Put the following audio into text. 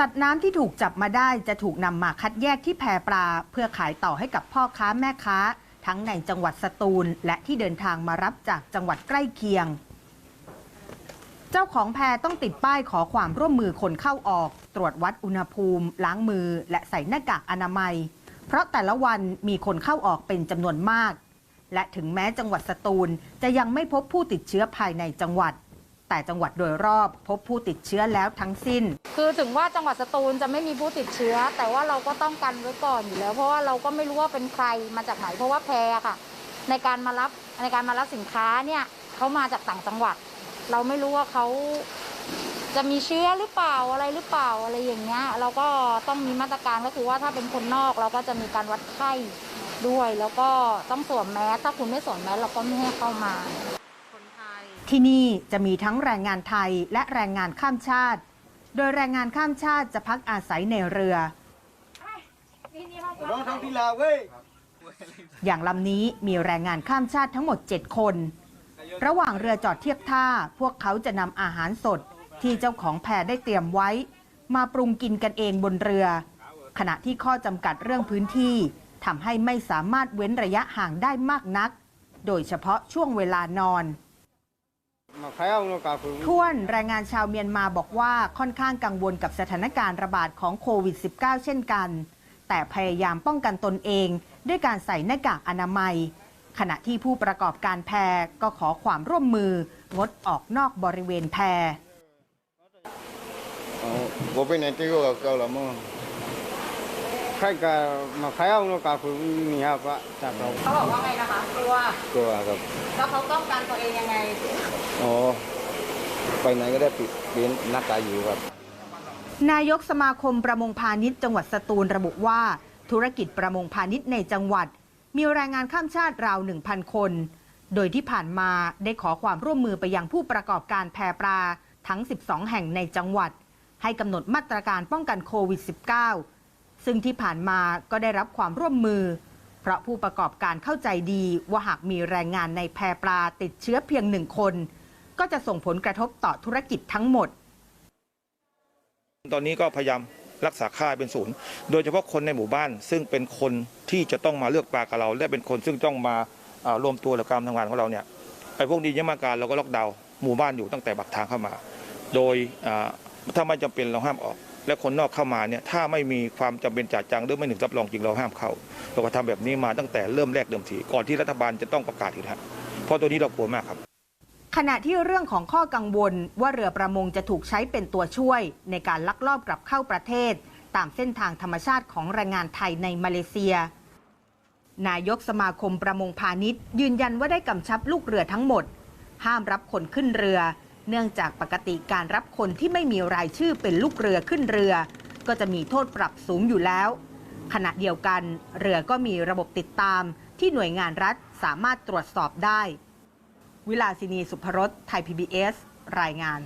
สัตว์น้ำที่ถูกจับมาได้จะถูกนำมาคัดแยกที่แพปลา เพื่อขายต่อให้กับพ่อค้าแม่ค้า ทั้งในจังหวัดสตูล และที่เดินทางมารับจากจังหวัดใกล้เคียง เจ้าของแพต้องติดป้ายขอความร่วมมือคนเข้าออก ตรวจวัดอุณหภูมิ ล้างมือ และใส่หน้ากากอนามัย เพราะแต่ละวันมีคนเข้าออกเป็นจำนวนมาก และถึงแม้จังหวัดสตูลจะยังไม่พบผู้ติดเชื้อภายในจังหวัด แต่จังหวัดโดยรอบพบผู้ติดเชื้อแล้วทั้งสิ้น คือถึงว่าจังหวัดสตูลจะไม่มีผู้ติดเชื้อ แต่ว่าเราก็ต้องกันไว้ก่อนอยู่แล้ว เพราะว่าเราก็ไม่รู้ว่าเป็นใครมาจากไหน เพราะว่าแพรค่ะ ในการมารับในการมารับสินค้าเนี่ยเขามาจากต่างจังหวัด เราไม่รู้ว่าเขาจะมีเชื้อหรือเปล่าอะไรหรือเปล่าอะไรอย่างเงี้ยเราก็ต้องมีมาตรการก็คือว่าถ้าเป็นคนนอกเราก็จะมีการวัดไข้ด้วย แล้วก็ต้องสวมแมสถ้าคุณไม่สวมแมสเราก็ไม่ให้เข้ามาที่นี่จะมีทั้งแรงงานไทยและแรงงานข้ามชาติ โดยแรงงานข้ามชาติจะพักอาศัยในเรือร้องทั้งที่ลาวเว้ย อย่างลำนี้มีแรงงานข้ามชาติทั้งหมด 7 คน ระหว่างเรือจอดเทียบท่า พวกเขาจะนำอาหารสด ที่เจ้าของแพได้เตรียมไว้ มาปรุงกินกันเองบนเรือ ขณะที่ข้อจำกัดเรื่องพื้นที่ทำให้ไม่สามารถเว้นระยะห่างได้มากนัก โดยเฉพาะช่วงเวลานอน ท้วนแรงงานชาวเมียนมาบอกว่าค่อนข้างกังวลกับสถานการณ์ระบาดของโควิด -19 เช่นกัน แต่พยายามป้องกันตนเอง ด้วยการใส่หน้ากากอนามัย ขณะที่ผู้ประกอบการแพรก็ขอความร่วมมืองดออกนอกบริเวณแพอ๋ ใครก็มาใครเอาเนาะกาคือมีครับว่าจากเราเขาบอกว่าไงนะคะกลัวตัวครับแล้วเขาป้องกันตัวเองยังไงอ๋อไปไหนก็ได้ปิดเปลี่ยนหน้ากากอยู่ครับ นายกสมาคมประมงพาณิชย์จังหวัดสตูลระบุว่า ธุรกิจประมงพาณิชย์ในจังหวัด มีแรงงานข้ามชาติราว 1,000 คน โดยที่ผ่านมาได้ขอความร่วมมือไปยังผู้ประกอบการแพปลาทั้ง 12 แห่งในจังหวัด ให้กำหนดมาตรการป้องกันโควิด -19 ซึ่งที่ผ่านมาก็ได้รับความร่วมมือ เพราะผู้ประกอบการเข้าใจดีว่าหากมีแรงงานในแพปลาติดเชื้อเพียงหนึ่งคน ก็จะส่งผลกระทบต่อธุรกิจทั้งหมด ตอนนี้ก็พยายามรักษาค่าเป็นศูนย์ โดยเฉพาะคนในหมู่บ้าน ซึ่งเป็นคนที่จะต้องมาเลือกปลากับเรา และเป็นคนซึ่งต้องมาารวมตัวกับการทำงานของเราเนี่ยไอ้พวกนี้ยังมาการเราก็ล็อกดาวน์หมู่บ้านอยู่ตั้งแต่บักทางเข้ามา โดยถ้าไม่จำเป็นเราห้ามออก และคนนอกเข้ามาเนี่ยถ้าไม่มีความจำเป็นจ่าจังหรือไม่ถึงรับรองจริงเราห้ามเข้าเราก็ทำแบบนี้มาตั้งแต่เริ่มแรกเดิมทีก่อนที่รัฐบาลจะต้องประกาศอีกนะฮะเพราะตัวนี้เรากลัวมากครับขณะที่เรื่องของข้อกังวลว่าเรือประมงจะถูกใช้เป็นตัวช่วย ในการลักลอบกลับเข้าประเทศ ตามเส้นทางธรรมชาติของแรงงานไทยในมาเลเซีย นายกสมาคมประมงพาณิชย์ ยืนยันว่าได้กำชับลูกเรือทั้งหมด ห้ามรับคนขึ้นเรือ เนื่องจากปกติการรับคนที่ไม่มีรายชื่อเป็นลูกเรือขึ้นเรือ ก็จะมีโทษปรับสูงอยู่แล้ว ขณะเดียวกัน เรือก็มีระบบติดตามที่หน่วยงานรัฐสามารถตรวจสอบได้ วิลาสินีสุพรสไทย PBS รายงาน